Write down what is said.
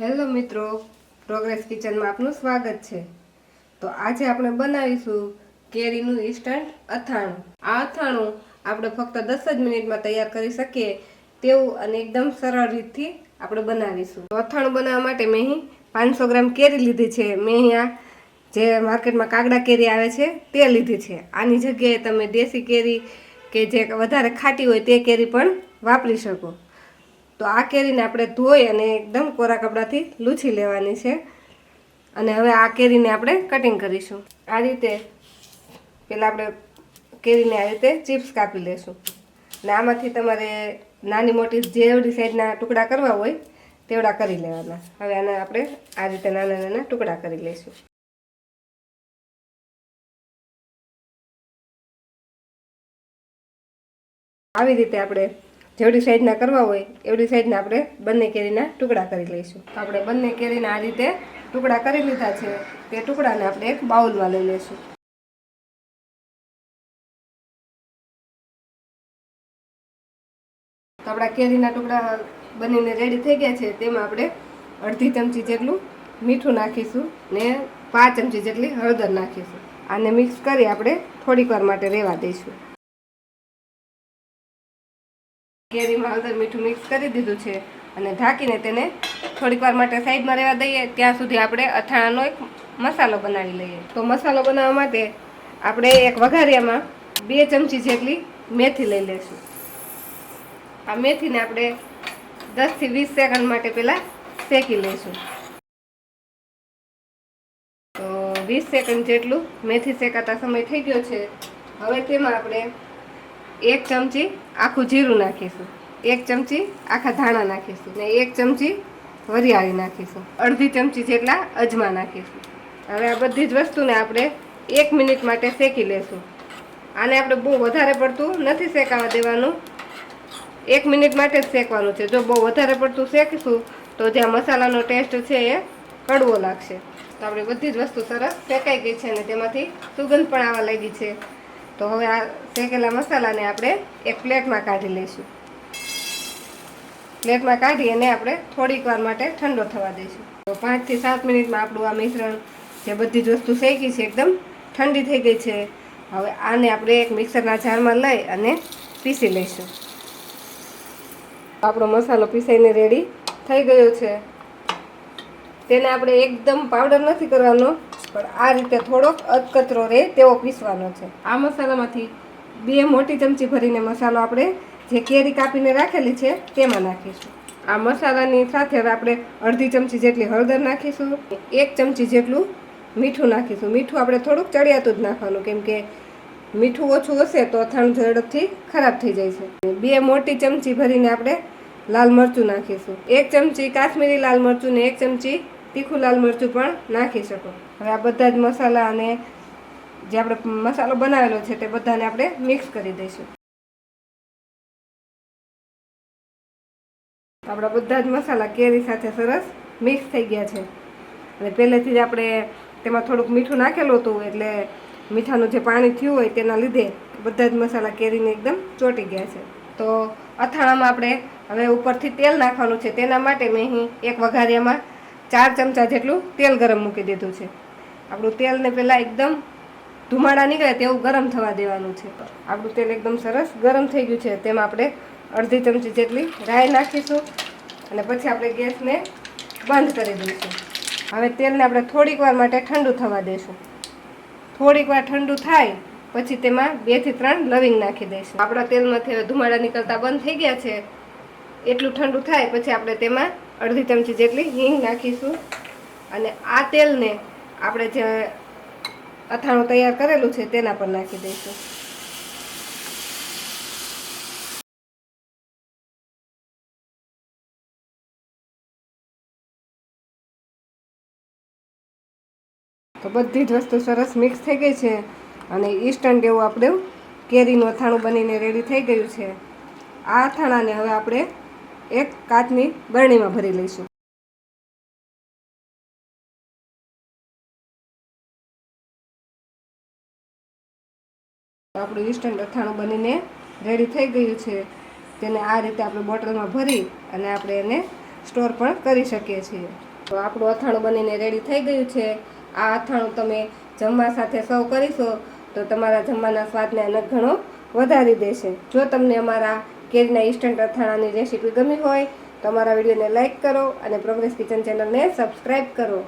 Hello મિત્રો progress કિચનમાં આપનું સ્વાગત છે. તો આજે આપણે બનાવીશું કેરીનું ઇન્સ્ટન્ટ અથાણું. આ અથાણું આપણે ફક્ત દસ જ મિનિટમાં તૈયાર કરી શકીએ તેવું અને એકદમ સરળ રીતથી આપણે બનાવીશું. તો અથાણું બનાવવા માટે મેં અહીં પાંચસો ગ્રામ કેરી લીધી છે. મેં અહીંયા જે માર્કેટમાં કાગડા કેરી આવે છે તે લીધી છે. આની જગ્યાએ તમે દેશી કેરી કે જે વધારે ખાટી હોય તે કેરી પણ વાપરી શકો. તો આ કેરીને આપણે ધોઈ અને એકદમ કોરા કપડાથી લૂછી લેવાની છે. અને હવે આ કેરીને આપણે કટિંગ કરીશું. આ રીતે પહેલાં આપણે કેરીને આ રીતે ચિપ્સ કાપી લેશું. અને આમાંથી તમારે નાની મોટી જેવડી સાઈડના ટુકડા કરવા હોય તેવડા કરી લેવાના. હવે આને આપણે આ રીતે નાના નાના ટુકડા કરી લઈશું. આવી રીતે આપણે જેવડી સાઈઝના કરવા હોય, એવડી સાઈઝના આપણે બંને કેરીના ટુકડા કરી લઈશું. તો આપણે બંને કેરીના આ રીતે ટુકડા કરી લીધા છે. તે ટુકડાને આપણે એક બાઉલમાં લઈ લઈશું. તો આપણા કેરીના ટુકડા બનીને રેડી થઈ ગયા છે. તેમાં આપણે અડધી ચમચી જેટલું મીઠું નાખીશું ને પાંચ ચમચી જેટલી હળદર નાખીશું. આને મિક્સ કરી આપણે થોડીક વાર માટે રહેવા દઈશું. કેરીમાં હળદર મીઠું મિક્સ કરી દીધું છે અને ઢાંકીને તેને થોડીક વાર માટે સાઈડમાં રહેવા દઈએ. ત્યાં સુધી આપણે અથાણાનો એક મસાલો બનાવી લઈએ. તો મસાલો બનાવવા માટે આપણે એક વઘારિયામાં બે ચમચી જેટલી મેથી લઈ લઈશું. આ મેથીને આપણે દસથી વીસ સેકન્ડ માટે પહેલાં શેકી લઈશું. તો વીસ સેકન્ડ જેટલું મેથી શેકાતા સમય થઈ ગયો છે. હવે તેમાં આપણે એક ચમચી આખું જીરું નાખીશું. એક ચમચી આખા ધાણા નાખીશું ને એક ચમચી વરિયાળી નાખીશું. અડધી ચમચી જેટલા અજમા નાખીશું. હવે આ બધી જ વસ્તુને આપણે એક મિનિટ માટે શેકી લેશું. આને આપણે બહુ વધારે પડતું નથી શેકાવા દેવાનું. એક મિનિટ માટે જ શેકવાનું છે. જો બહુ વધારે પડતું શેકીશું, તો જે મસાલાનો ટેસ્ટ છે એ કડવો લાગશે. તો આપણે બધી જ વસ્તુ સરસ શેકાઈ ગઈ છે અને તેમાંથી સુગંધ પણ આવવા લાગી છે. તો હવે આ શેકેલા મસાલાને આપણે એક પ્લેટમાં કાઢી લઈશું. પ્લેટમાં કાઢી અને આપણે થોડીક વાર માટે ઠંડો થવા દઈશું. તો પાંચથી સાત મિનિટમાં આપણું આ મિશ્રણ જે બધી જ વસ્તુ શેકી છે એકદમ ઠંડી થઈ ગઈ છે. હવે આને આપણે એક મિક્સરના જારમાં લઈ અને પીસી લઈશું. આપણો મસાલો પીસાઈને રેડી થઈ ગયો છે. તેને આપણે એકદમ પાવડર નથી કરવાનો. પણ આ રીતે થોડોક અધકચરો રહે તેવો પીસવાનો છે. આ મસાલામાંથી બે મોટી ચમચી ભરીને મસાલો આપણે જે કેરી કાપીને રાખેલી છે તેમાં નાખીશું. આ મસાલાની સાથે આપણે અડધી ચમચી જેટલી હળદર નાખીશું. એક ચમચી જેટલું મીઠું નાખીશું. મીઠું આપણે થોડુંક ચડિયાતું જ નાખવાનું, કેમ કે મીઠું ઓછું હશે તો અથાણું ઝડપથી ખરાબ થઈ જાય છે. બે મોટી ચમચી ભરીને આપણે લાલ મરચું નાખીશું. એક ચમચી કાશ્મીરી લાલ મરચું ને એક ચમચી તીખું લાલ મરચું પણ નાખી શકો. હવે આ બધા જ મસાલા અને જે આપણે મસાલો બનાવેલો છે તે બધાને આપણે મિક્સ કરી દઈશું. આપણા બધા જ મસાલા કેરી સાથે સરસ મિક્સ થઈ ગયા છે. અને પહેલેથી જ આપણે તેમાં થોડુંક મીઠું નાખેલું હતું એટલે મીઠાનું જે પાણી થયું હોય તેના લીધે બધા જ મસાલા કેરીને એકદમ ચોંટી ગયા છે. તો અથાણામાં આપણે હવે ઉપરથી તેલ નાખવાનું છે. તેના માટે મેં અહીં એક વઘારિયામાં ચાર ચમચા જેટલું તેલ ગરમ મૂકી દીધું છે. આપણું તેલને પહેલાં એકદમ ધુમાડા નીકળે તેવું ગરમ થવા દેવાનું છે. આપણું તેલ એકદમ સરસ ગરમ થઈ ગયું છે. તેમાં આપણે અડધી ચમચી જેટલી રાઈ નાખીશું અને પછી આપણે ગેસને બંધ કરી દઈશું. હવે તેલને આપણે થોડીક વાર માટે ઠંડુ થવા દઈશું થોડીક વાર ઠંડુ થાય પછી તેમાં બેથી ત્રણ લવિંગ નાખી દઈશું. આપણા તેલમાંથી હવે ધુમાડા નીકળતા બંધ થઈ ગયા છે. એટલું ઠંડુ થાય પછી આપણે તેમાં અડધી ચમચી જેટલી હિંગ નાખીશું. અને આ તેલને આપણે જે અથાણું તૈયાર કરેલું છે તેના પર નાખી દઈશું. તો બધી જ વસ્તુ સરસ મિક્સ થઈ ગઈ છે અને ઇન્સ્ટન્ટ એવું આપણે કેરીનું અથાણું બનીને રેડી થઈ ગયું છે. આ અથાણાને હવે આપણે એક કાચની બરણીમાં ભરી લઈશું. આપણું ઇન્સ્ટન્ટ અથાણું બનીને રેડી થઈ ગયું છે. તેને આ રીતે આપણે બોટલમાં ભરી અને આપણે એને સ્ટોર પણ કરી શકીએ છીએ. તો આપણું અથાણું બનીને રેડી થઈ ગયું છે. આ અથાણું તમે જમવા સાથે સર્વ કરીશો તો તમારા જમવાના સ્વાદને અલગ ઘણો વધારી દેશે. જો તમને અમારા કેરીના ઇન્સ્ટન્ટ અથાણાની રેસીપી ગમી હોય તો અમારા વિડીયોને લાઇક કરો અને પ્રોગ્રેસ કિચન ચેનલને સબસ્ક્રાઈબ કરો.